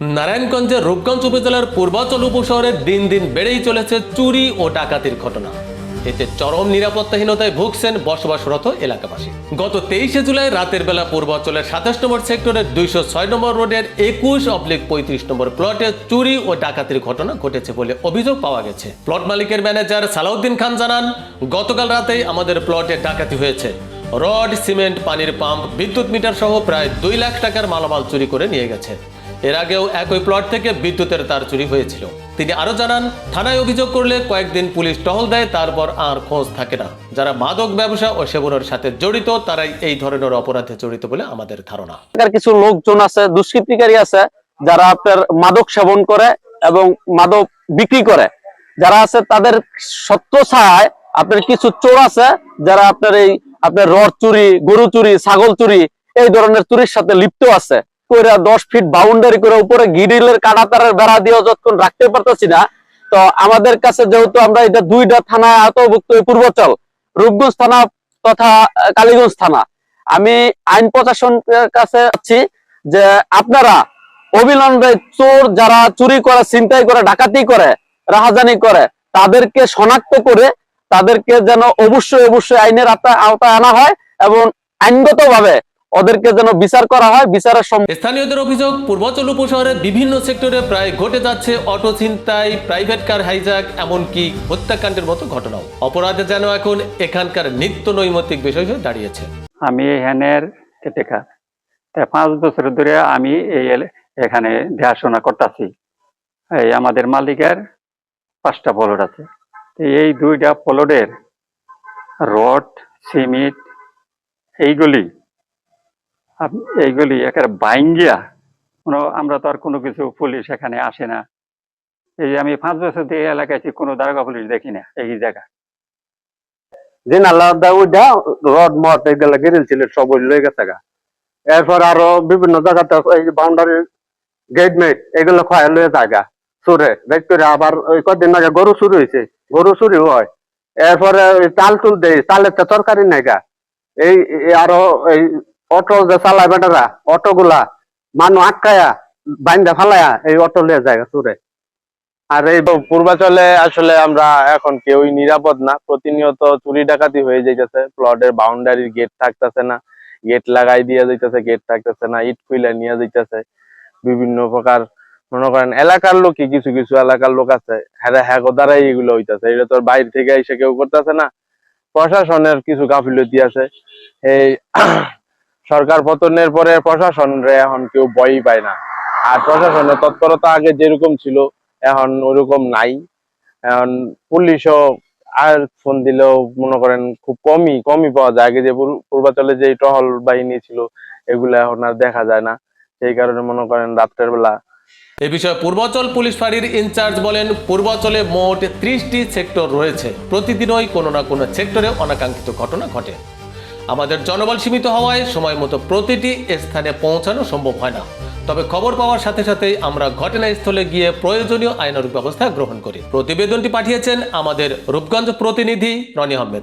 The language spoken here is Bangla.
নারায়ণগঞ্জের রূপগঞ্জ উপজেলার পূর্বাচল উপশহরে দিন দিন বেড়েই চলেছে চুরি ও ডাকাতির ঘটনা। এতে চরম নিরাপত্তাহীনতায় ভুগছেন বসবাসরত এলাকাবাসী। গত তেইশে জুলাই রাতের বেলা পূর্বাঞ্চলের সাতাশ নম্বর সেক্টরের দুইশো ছয় নম্বর রোডের একুশ অবলিক পঁয়ত্রিশ নম্বর প্লটে চুরি ও ডাকাতির ঘটনা ঘটেছে বলে অভিযোগ পাওয়া গেছে। প্লট মালিকের ম্যানেজার সালাউদ্দিন খান জানান, গতকাল রাতেই আমাদের প্লটে ডাকাতি হয়েছে। রড, সিমেন্ট, পানির পাম্প, বিদ্যুৎ মিটার সহ প্রায় দুই লাখ টাকার মালামাল চুরি করে নিয়ে গেছে। এর আগেও একই প্লট থেকে বিদ্যুতের তার চুরি হয়েছিল। তিনি আরও জানান, থানায় অভিযোগ করলে কয়েকদিন পুলিশ টহল দেয়, তারপর আর খোঁজ থাকে না। যারা মাদক ব্যবসা ও সেবনের সাথে জড়িত, তারাই এই ধরনের অপরাধে জড়িত বলে আমাদের ধারণা। কিছু লোকজন আছে, দুষ্কৃতিকারী আছে, যারা আপনার মাদক সেবন করে এবং মাদক বিক্রি করে। যারা আছে, তাদের সত্য ছায় আপনার কিছু চোর আছে, যারা আপনার এই আপনার রড চুরি, গরু চুরি, ছাগল চুরি, এই ধরনের চুরির সাথে লিপ্ত আছে। কইরা দশ ফিট বাউন্ডারি করে উপরে গিরিলের কাটাতারের বেড়া দিয়ে যতক্ষণ রাখতে পারতেছি না, তো আমাদের কাছে যেহেতু আমরা এটা দুইটা থানায় আওতাভুক্ত পূর্বাচল, রূপগঞ্জ থানা তথা কালীগঞ্জ থানা, আমি আইন প্রশাসনের কাছে আছি যে আপনারা অবিলম্বে চোর যারা চুরি করে, ছিনতাই করে, ডাকাতি করে, রাহাজানি করে, তাদেরকে শনাক্ত করে তাদেরকে যেন অবশ্যই অবশ্যই আইনের আওতা- আওতায় আনা হয় এবং আইনগতভাবে ওদেরকে যেন বিচার করা হয় বিচারের সম স্থানীয়দের অভিযোগ পূর্বাচল উপশহরের বিভিন্ন সেক্টরে প্রায় ঘটে যাচ্ছে অটো ছিনতাই প্রাইভেট কার হাইজাক এমনকি হত্যাকাণ্ডের মতো ঘটনাও। অপরাধে যেন এখন এখানকার নিত্য নৈমিত্তিক বিষয় হয়ে দাঁড়িয়েছে। আমি এখানের পাঁচ বছর ধরে আমি এই এখানে দেখাশোনা করতেছি। এই আমাদের মালিকের পাঁচটা প্লট আছে। এই দুইটা প্লটের রড সিমেন্ট এইগুলি এইগুলি একেবারে বাইঙ্গিয়া। কোনো আমরা তো আর কোনো কিছু পুলিশ এখানে আসে না। এই আমি পাঁচ বছর থেকে এলাকায় আছি, কোনো দারোগা পুলিশ দেখি না এই জায়গা। ওইটা রড গেরিল ছিল সব গেছে গা। এরপর আরও বিভিন্ন জায়গাতে এই বাউন্ডারি গেট মেট এগুলো খয় লয়ে জায়গা চুরে। দেখতে আবার ওই কদিন আগে গরু চুরি হয়েছে গরু চুরি হয়। এরপরে চাল তুল দেয় চালের তো তরকারি নাই গা। এই আরও এই অটো যে চালায় বেটারা অটো গুলা মানুষ আটকায়া, বাইন্দা ফালায়া এই অটো লিয়ে যায় চুরে। আর এই পূর্বাচলে আসলে আমরা এখন কেউই নিরাপদ না, প্রতিনিয়ত চুরি ডাকাতি হয়ে যাইতেছে প্লটের বাউন্ডারির গেট থাকতেছে না গেট লাগাই দিয়ে যাইতেছে গেট থাকতেছে না, ইট খুইলা নিয়ে যাইতেছে, বিভিন্ন প্রকার মনে করেন এলাকার লোকই কিছু কিছু এলাকার লোক আছে হ্যাঁ হ্যাঁ দ্বারাই এগুলো হইতাছে এটা তোর বাইরে থেকে এসে কেউ করতেছে না, প্রশাসনের কিছু গাফিলতি আছে, এই সরকার পতনের পরে প্রশাসন এখন কেউ ভয়ই পায় না। আর প্রশাসনের তৎপরতা আগে যেরকম ছিল, এখন ওরকম নাই। এখন পুলিশও আর ফোন দিলেও মনে করেন খুব কমই কমই পাওয়া যায়। আগে যে পূর্বাচলে যে টহল বাহিনী ছিল, এগুলো এখন আর দেখা যায় না। সেই কারণে মনে করেন রাত্রের বেলা এ বিষয়ে পূর্বাচল পুলিশ ফাঁড়ির ইনচার্জ বলেন, পূর্বাচলে মোট ত্রিশটি সেক্টর রয়েছে। প্রতিদিনই কোনো না কোনো সেক্টরে অনাকাঙ্ক্ষিত ঘটনা ঘটে। আমাদের জনবল সীমিত হওয়ায় সময় মতো প্রতিটি স্থানে পৌঁছানো সম্ভব হয় না। তবে খবর পাওয়ার সাথে সাথেই আমরা ঘটনাস্থলে গিয়ে প্রয়োজনীয় আইনের ব্যবস্থা গ্রহণ করি। প্রতিবেদনটি পাঠিয়েছেন আমাদের রূপগঞ্জ প্রতিনিধি রনি আহমেদ।